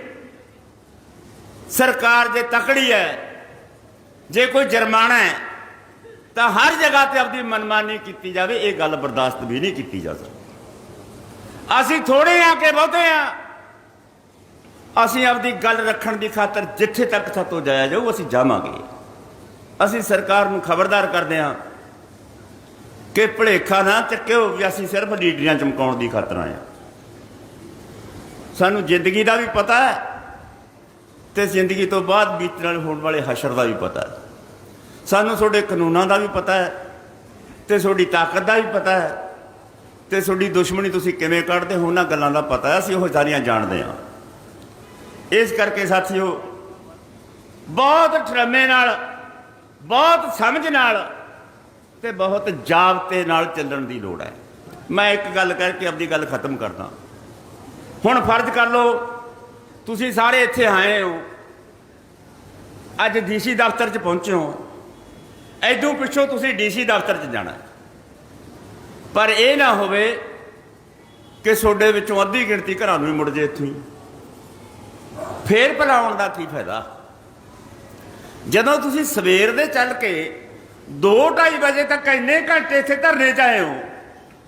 A: ਸਰਕਾਰ ਜੇ ਤਕੜੀ ਹੈ, ਜੇ ਕੋਈ ਜੁਰਮਾਨਾ ਹੈ, ਤਾਂ ਹਰ ਜਗ੍ਹਾ ਤੇ ਆਪਣੀ ਮਨਮਾਨੀ ਕੀਤੀ ਜਾਵੇ, ਇਹ ਗੱਲ ਬਰਦਾਸ਼ਤ ਵੀ ਨਹੀਂ ਕੀਤੀ ਜਾ ਸਕਦੀ। ਅਸੀਂ ਥੋੜੇ ਆ ਕੇ ਬਹੁਤੇ ਆ ਅਸੀਂ ਆਪਦੀ ਗੱਲ ਰੱਖਣ ਦੀ ਖਾਤਰ ਜਿੱਥੇ ਤੱਕ ਸਾਤੋਂ ਜਾਇਆ ਜਾਊ, ਅਸੀਂ ਜਾਵਾਂਗੇ। ਅਸੀਂ ਸਰਕਾਰ ਨੂੰ ਖਬਰਦਾਰ ਕਰਦੇ ਹਾਂ। ਕਿ ਭਲੇਖਾ ਨਾ ਚੱਕਿਓ ਵੀ ਅਸੀਂ ਸਿਰਫ ਲੀਡਰੀਆਂ ਚਮਕਾਉਣ ਦੀ ਖਾਤਰ ਆਏ ਹਾਂ। ਸਾਨੂੰ ਜ਼ਿੰਦਗੀ ਦਾ ਵੀ ਪਤਾ ਹੈ ਤੇ ਜ਼ਿੰਦਗੀ ਤੋਂ ਬਾਅਦ ਬੀਤਣ ਵਾਲੇ ਹੋਣ ਵਾਲੇ ਹਸ਼ਰ ਦਾ ਵੀ ਪਤਾ ਹੈ। ਸਾਨੂੰ ਤੁਹਾਡੇ ਕਾਨੂੰਨਾਂ ਦਾ ਵੀ ਪਤਾ ਹੈ ਤੇ ਤੁਹਾਡੀ ਤਾਕਤ ਦਾ ਵੀ ਪਤਾ ਹੈ ਤੇ ਤੁਹਾਡੀ ਦੁਸ਼ਮਣੀ ਤੁਸੀਂ ਕਿਵੇਂ ਕੱਢਦੇ ਹੋ, ਉਹਨਾਂ ਗੱਲਾਂ ਦਾ ਪਤਾ ਹੈ, ਅਸੀਂ ਉਹ ਸਾਰੀਆਂ ਜਾਣਦੇ ਹਾਂ। ਇਸ ਕਰਕੇ ਸਾਥੀਓ, ਬਹੁਤ ਠਰਮੇ ਨਾਲ, ਬਹੁਤ ਸਮਝ ਨਾਲ ਤੇ ਬਹੁਤ ਜਾਬਤੇ ਨਾਲ ਚੱਲਣ ਦੀ ਲੋੜ ਹੈ। ਮੈਂ ਇੱਕ ਗੱਲ ਕਰਕੇ ਆਪਣੀ ਗੱਲ ਖਤਮ ਕਰਦਾ। ਹੁਣ ਫਰਜ਼ ਕਰ ਲਓ, ਤੁਸੀਂ ਸਾਰੇ ਇੱਥੇ ਆਏ ਹੋ। ਅੱਜ ਡੀਸੀ ਦਫ਼ਤਰ 'ਚ ਪਹੁੰਚੇ ਹੋ। ਐਦੋਂ ਪਿੱਛੋਂ ਤੁਸੀਂ ਡੀਸੀ ਦਫ਼ਤਰ 'ਚ ਜਾਣਾ। ਪਰ ਇਹ ਨਾ ਹੋਵੇ ਕਿ ਤੁਹਾਡੇ ਵਿੱਚੋਂ ਅੱਧੀ ਗਿਣਤੀ ਘਰਾਂ ਨੂੰ ਹੀ ਮੁੜ ਜੇ ਇੱਥੋਂ ਹੀ। ਫੇਰ ਭਲਾਉਣ ਦਾ ਕੀ ਫਾਇਦਾ? ਜਦੋਂ ਤੁਸੀਂ ਸਵੇਰ ਦੇ ਚੱਲ ਕੇ 2:30 ਵਜੇ ਤੱਕ ਇੰਨੇ ਘੰਟੇ ਇੱਥੇ ਧਰਨੇ 'ਚ ਆਏ ਹੋ।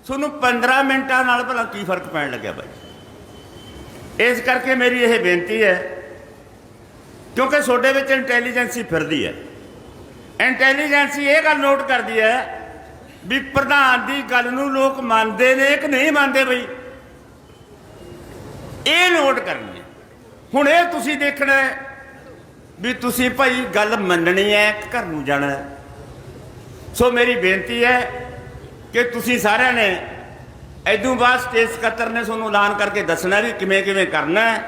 A: ਤੁਹਾਨੂੰ 15 ਮਿੰਟਾਂ ਨਾਲ ਭਲਾ ਕੀ ਫ਼ਰਕ ਪੈਣ ਲੱਗਿਆ ਬਾਈ? ਇਸ ਕਰਕੇ ਮੇਰੀ ਇਹ ਬੇਨਤੀ ਹੈ, ਕਿਉਂਕਿ ਤੁਹਾਡੇ ਵਿੱਚ ਇੰਟੈਲੀਜੈਂਸੀ ਫਿਰਦੀ ਹੈ। ਇੰਟੈਲੀਜੈਂਸੀ ਇਹ ਗੱਲ ਨੋਟ ਕਰਦੀ ਹੈ ਵੀ ਪ੍ਰਧਾਨ ਦੀ ਗੱਲ ਨੂੰ ਲੋਕ ਮੰਨਦੇ ਨੇ ਕਿ ਨਹੀਂ ਮੰਨਦੇ ਬਈ? ਇਹ ਨੋਟ ਕਰਨੀ ਹੈ। ਹੁਣ ਇਹ ਤੁਸੀਂ ਦੇਖਣਾ ਵੀ ਤੁਸੀਂ ਭਾਈ ਗੱਲ ਮੰਨਣੀ ਹੈ ਕਿ ਘਰ ਨੂੰ ਜਾਣਾ ਹੈ। ਸੋ ਮੇਰੀ ਬੇਨਤੀ ਹੈ ਕਿ ਤੁਸੀਂ ਸਾਰਿਆਂ ਨੇ ਐਦੋਂ ਬਾਅਦ ਸਟੇਜ ਸਕੱਤਰ ਨੇ ਤੁਹਾਨੂੰ ਐਲਾਨ ਕਰਕੇ ਦੱਸਣਾ ਵੀ ਕਿਵੇਂ ਕਿਵੇਂ ਕਰਨਾ ਹੈ।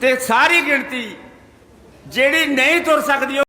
A: ਤੇ ਸਾਰੀ ਗਿਣਤੀ ਜਿਹੜੀ ਨਹੀਂ ਤੁਰ ਸਕਦੀ ਉਹ